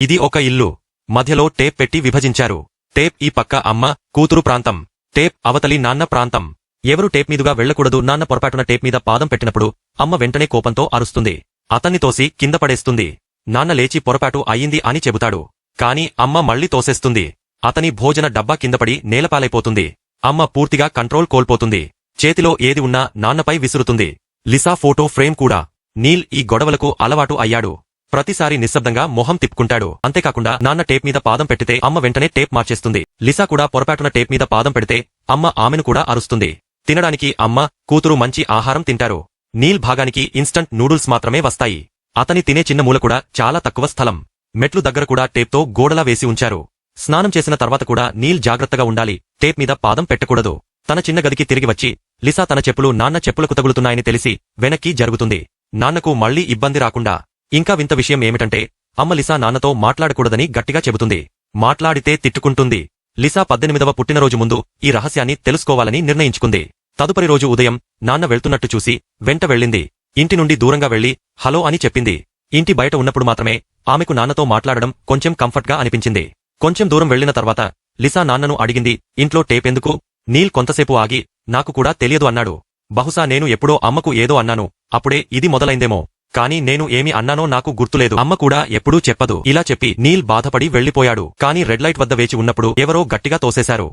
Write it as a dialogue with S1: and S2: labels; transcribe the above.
S1: ఇది ఒక ఇల్లు. మధ్యలో టేప్ పెట్టి విభజించారు. టేప్ ఈ పక్క అమ్మ కూతురు ప్రాంతం. టేప్ అవతలి నాన్న ప్రాంతం. ఎవరు టేప్ మీదుగా వెళ్ళకూడదు నాన్న పొరపాటున టేప్ మీద పాదం పెట్టినప్పుడు అమ్మ వెంటనే కోపంతో అరుస్తుంది. అతన్ని తోసి కింద పడేస్తుంది. నాన్న లేచి పొరపాటు అయ్యింది అని చెబుతాడు. కాని అమ్మ మళ్ళీ తోసేస్తుంది. అతని భోజన డబ్బా కిందపడి నేలపాలైపోతుంది. అమ్మ పూర్తిగా కంట్రోల్ కోల్పోతుంది. చేతిలో ఏది ఉన్నా నాన్నపై విసురుతుంది. లిసా ఫోటో ఫ్రేమ్ కూడా. నీల్ ఈ గొడవలకు అలవాటు అయ్యాడు. ప్రతిసారి నిశ్శబ్దంగా మొహం తిప్పుకుంటాడు. అంతేకాకుండా నాన్న టేప్ మీద పాదం పెట్టితే అమ్మ వెంటనే టేప్ మార్చేస్తుంది. లిసా కూడా పొరపాటున టేప్ మీద పాదం పెడితే అమ్మ ఆమెను కూడా అరుస్తుంది. తినడానికి అమ్మ కూతురు మంచి ఆహారం తింటారు. నీల్ భాగానికి ఇన్స్టంట్ నూడుల్స్ మాత్రమే వస్తాయి. అతని తినే చిన్న మూల కూడా చాలా తక్కువ స్థలం. మెట్లు దగ్గర కూడా టేప్తో గోడలా వేసి ఉంచారు. స్నానం చేసిన తర్వాత కూడా నీల్ జాగ్రత్తగా ఉండాలి. టేప్ మీద పాదం పెట్టకూడదు. తన చిన్న గదికి తిరిగి వచ్చి లిసా తన చెప్పులు నాన్న చెప్పులకు తగులుతున్నాయని తెలిసి వెనక్కి జరుగుతుంది. నాన్నకు మళ్ళీ ఇబ్బంది రాకుండా ఇంకా వింత విషయం ఏమిటంటే అమ్మ లిసా నాన్నతో మాట్లాడకూడదని గట్టిగా చెబుతుంది. మాట్లాడితే తిట్టుకుంటుంది. లిసా పద్దెనిమిదవ పుట్టినరోజు ముందు ఈ రహస్యాన్ని తెలుసుకోవాలని నిర్ణయించుకుంది. తదుపరి రోజు ఉదయం నాన్న వెళ్తున్నట్టు చూసి వెంట వెళ్ళింది. ఇంటి నుండి దూరంగా వెళ్ళి హలో అని చెప్పింది. ఇంటి బయట ఉన్నప్పుడు మాత్రమే ఆమెకు నాన్నతో మాట్లాడడం కొంచెం కంఫర్ట్గా అనిపించింది. కొంచెం దూరం వెళ్ళిన తర్వాత లిసా నాన్నను అడిగింది ఇంట్లో టేపెందుకు నీల్ కొంతసేపు ఆగి నాకు కూడా తెలియదు అన్నాడు. బహుశా నేను ఎప్పుడో అమ్మకు ఏదో అన్నాను. అప్పుడే ఇది మొదలైందేమో. కానీ నేను ఏమి అన్నానో నాకు గుర్తులేదు. అమ్మ కూడా ఎప్పుడూ చెప్పదు. ఇలా చెప్పి నీల్ బాధపడి వెళ్ళిపోయాడు కానీ రెడ్ లైట్ వద్ద వేచి ఉన్నప్పుడు ఎవరో గట్టిగా తోసేశారు.